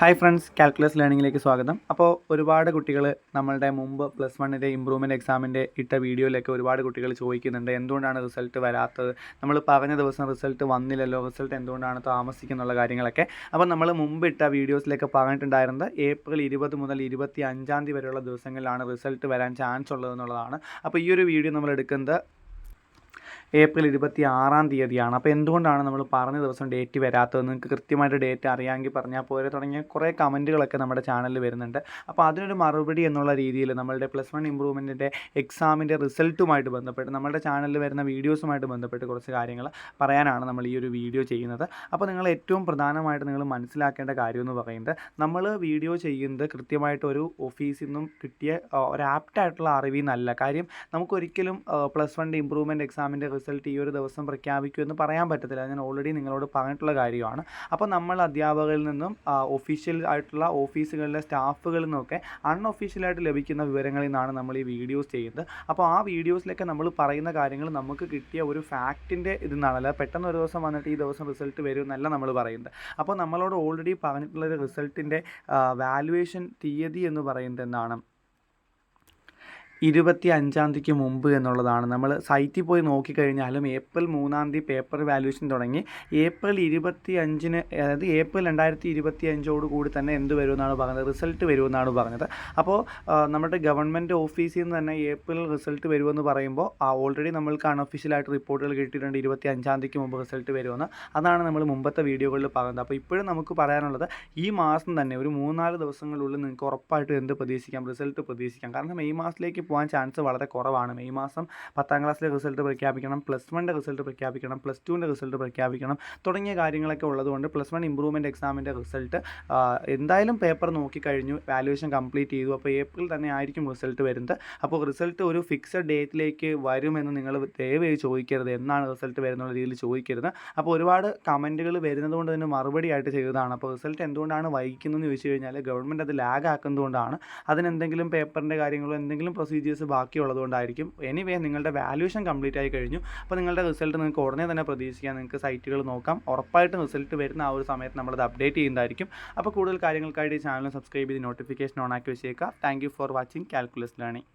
Hi friends calculus ലേണിങ്ങിലേക്ക് സ്വാഗതം. അപ്പോൾ ഒരുപാട് കുട്ടികൾ നമ്മളുടെ മുമ്പ് പ്ലസ് വണ്ണിന്റെ ഇമ്പ്രൂവ്മെന്റ് എക്സാമിന്റെ ഇട്ട വീഡിയോയിലൊക്കെ ഒരുപാട് കുട്ടികൾ ചോദിക്കുന്നുണ്ട്. എന്തുകൊണ്ടാണ് റിസൾട്ട് വരാത്തത്? നമ്മൾ പറഞ്ഞ ദിവസം റിസൾട്ട് വന്നില്ലല്ലോ. റിസൾട്ട് എന്തുകൊണ്ടാണ് താമസിക്കുന്നുള്ള കാര്യങ്ങളൊക്കെ. അപ്പോൾ നമ്മൾ മുമ്പ് ഇട്ട വീഡിയോസിലൊക്കെ പറഞ്ഞിട്ടുണ്ടായിരുന്നത് ഏപ്രിൽ ഇരുപത് മുതൽ ഇരുപത്തി അഞ്ചാം തീയതി വരെയുള്ള ദിവസങ്ങളിലാണ് റിസൾട്ട് വരാൻ ചാൻസ് ഉള്ളതെന്നുള്ളതാണ്. അപ്പോൾ ഈ ഒരു വീഡിയോ നമ്മൾ എടുക്കുന്നത് ഏപ്രിൽ ഇരുപത്തി ആറാം തീയതിയാണ്. അപ്പോൾ എന്തുകൊണ്ടാണ് നമ്മൾ പറഞ്ഞ ദിവസം ഡേറ്റ് വരാത്തത്? നിങ്ങൾക്ക് കൃത്യമായിട്ട് ഡേറ്റ് അറിയാമെങ്കിൽ പറഞ്ഞാൽ പോരെ തുടങ്ങിയ കുറേ കമന്റുകളൊക്കെ നമ്മുടെ ചാനലിൽ വരുന്നുണ്ട്. അപ്പോൾ അതിനൊരു മറുപടി എന്നുള്ള രീതിയിൽ നമ്മളുടെ പ്ലസ് വൺ ഇമ്പ്രൂവ്മെന്റിന്റെ എക്സാമിന്റെ റിസൾട്ടുമായിട്ട് ബന്ധപ്പെട്ട് നമ്മുടെ ചാനലിൽ വരുന്ന വീഡിയോസുമായിട്ട് ബന്ധപ്പെട്ട് കുറച്ച് കാര്യങ്ങൾ പറയാനാണ് നമ്മൾ ഈ ഒരു വീഡിയോ ചെയ്യുന്നത്. അപ്പോൾ നിങ്ങൾ ഏറ്റവും പ്രധാനമായിട്ട് നിങ്ങൾ മനസ്സിലാക്കേണ്ട കാര്യം എന്ന് പറയുന്നത് നമ്മൾ വീഡിയോ ചെയ്യുന്നത് കൃത്യമായിട്ട് ഒരു ഓഫീസിൽ നിന്നും കിട്ടിയ ഒരു ആപ്റ്റായിട്ടുള്ള അറിവിൽ നിന്നല്ല കാര്യം നമുക്കൊരിക്കലും പ്ലസ് വൺ ഇമ്പ്രൂവ്മെന്റ് എക്സാമിന്റെ റിസൾട്ട് ഈ ഒരു ദിവസം പ്രഖ്യാപിക്കുമെന്ന് പറയാൻ പറ്റത്തില്ല. ഞാൻ ഓൾറെഡി നിങ്ങളോട് പറഞ്ഞിട്ടുള്ള കാര്യമാണ്. അപ്പോൾ നമ്മൾ അധ്യാപകരിൽ നിന്നും ഒഫീഷ്യൽ ആയിട്ടുള്ള ഓഫീസുകളിലെ സ്റ്റാഫുകളിൽ നിന്നൊക്കെ അൺഒഫീഷ്യലായിട്ട് ലഭിക്കുന്ന വിവരങ്ങളിൽ നിന്നാണ് നമ്മൾ ഈ വീഡിയോസ് ചെയ്യുന്നത്. അപ്പോൾ ആ വീഡിയോസിലൊക്കെ നമ്മൾ പറയുന്ന കാര്യങ്ങൾ നമുക്ക് കിട്ടിയ ഒരു ഫാക്റ്റിന്റെ ഇതിൽ നിന്നാണ്. പെട്ടെന്ന് ഒരു ദിവസം വന്നിട്ട് ഈ ദിവസം റിസൾട്ട് വരും എന്നല്ല നമ്മൾ പറയുന്നത്. അപ്പോൾ നമ്മളോട് ഓൾറെഡി പറഞ്ഞിട്ടുള്ള ഒരു റിസൾട്ടിന്റെ വാലുവേഷൻ തീയതി എന്ന് പറയുന്നത് എന്താണ് ഇരുപത്തി അഞ്ചാം തീയതിക്ക് മുമ്പ് എന്നുള്ളതാണ്. നമ്മൾ സൈറ്റിൽ പോയി നോക്കിക്കഴിഞ്ഞാലും ഏപ്രിൽ മൂന്നാം തീയതി പേപ്പർ വാല്യൂഷൻ തുടങ്ങി. ഏപ്രിൽ ഇരുപത്തി അഞ്ചിന് അതായത് ഏപ്രിൽ രണ്ടായിരത്തി ഇരുപത്തി അഞ്ചോട് കൂടി തന്നെ എന്ത് വരുമെന്നാണ് പറഞ്ഞത്? റിസൾട്ട് വരുമെന്നാണ് പറഞ്ഞത്. അപ്പോൾ നമ്മുടെ ഗവൺമെന്റ് ഓഫീസിൽ നിന്ന് തന്നെ ഏപ്രിൽ റിസൾട്ട് വരുമെന്ന് പറയുമ്പോൾ ഓൾറെഡി നമ്മൾക്ക് അൺഒഫീഷ്യലായിട്ട് റിപ്പോർട്ടുകൾ കിട്ടിയിട്ടുണ്ട് ഇരുപത്തി അഞ്ചാം തീയതിക്ക് മുമ്പ് റിസൾട്ട് വരുമെന്ന്. അതാണ് നമ്മൾ മുമ്പത്തെ വീഡിയോകളിൽ പറയുന്നത് അപ്പോൾ ഇപ്പോഴും നമുക്ക് പറയാനുള്ളത് ഈ മാസം തന്നെ ഒരു മൂന്നാൽ ദിവസങ്ങളിലുള്ളിൽ നിങ്ങൾക്ക് ഉറപ്പായിട്ടും എന്ത് പ്രതീക്ഷിക്കാം? റിസൾട്ട് പ്രതീക്ഷിക്കാം. കാരണം മെയ് മാസത്തിലേക്ക് പോകാൻ ചാൻസ് വളരെ കുറവാണ്. മെയ് മാസം പത്താം ക്ലാസ്സിലെ റിസൾട്ട് പ്രഖ്യാപിക്കണം പ്ലസ് വണ്ണിന്റെ റിസൾട്ട് പ്രഖ്യാപിക്കണം പ്ലസ് ടുവിന്റെ റിസൾട്ട് പ്രഖ്യാപിക്കണം തുടങ്ങിയ കാര്യങ്ങളൊക്കെ ഉള്ളതുകൊണ്ട് പ്ലസ് വൺ ഇമ്പ്രൂവ്മെന്റ് എക്സാമിന്റെ റിസൾട്ട് എന്തായാലും പേപ്പർ നോക്കിക്കഴിഞ്ഞു വാല്യുവേഷൻ കംപ്ലീറ്റ് ചെയ്തു. അപ്പോൾ ഏപ്രിൽ തന്നെ ആയിരിക്കും റിസൾട്ട് വരുന്നത്. അപ്പോൾ റിസൾട്ട് ഒരു ഫിക്സഡ് ഡേറ്റിലേക്ക് വരുമെന്ന് നിങ്ങൾ ദയവായി ചോദിക്കരുത്. എന്നാണ് റിസൾട്ട് വരുന്നുള്ള രീതിയിൽ ചോദിക്കരുത്. അപ്പോൾ ഒരുപാട് കമന്റുകൾ വരുന്നത് കൊണ്ട് തന്നെ മറുപടി ആയിട്ട് ചെയ്തതാണ്. അപ്പോൾ റിസൾട്ട് എന്തുകൊണ്ടാണ് വൈകിക്കുന്നതെന്ന് ചോദിച്ചു കഴിഞ്ഞാൽ ഗവൺമെന്റ് അത് ലാഗ് ആക്കുന്നതുകൊണ്ടാണ് അതിനെന്തെങ്കിലും പേപ്പറിന്റെ കാര്യങ്ങളോ എന്തെങ്കിലും പ്രൊസീജിയേഴ്സ് ബാക്കിയുള്ളതുകൊണ്ടായിരിക്കും. എനിവേ നിങ്ങളുടെ വാല്യൂഷൻ കംപ്ലീറ്റ് ആയി കഴിഞ്ഞു. അപ്പോൾ നിങ്ങളുടെ റിസൾട്ട് നിങ്ങൾക്ക് ഉടനെ തന്നെ പ്രതീക്ഷിക്കാം. നിങ്ങൾക്ക് സൈറ്റുകൾ നോക്കാം. ഉറപ്പായിട്ടും റിസൾട്ട് വരുന്ന ആ ഒരു സമയത്ത് നമ്മളത് അപ്ഡേറ്റ് ചെയ്യുന്നതായിരിക്കും. അപ്പോൾ കൂടുതൽ കാര്യങ്ങൾക്കായിട്ട് ഈ ചാനൽ സബ്സ്ക്രൈബ് ചെയ്ത് നോട്ടിഫിക്കേഷൻ ഓൺ ആക്കി വെച്ചേക്കാം thank for watching calculus learning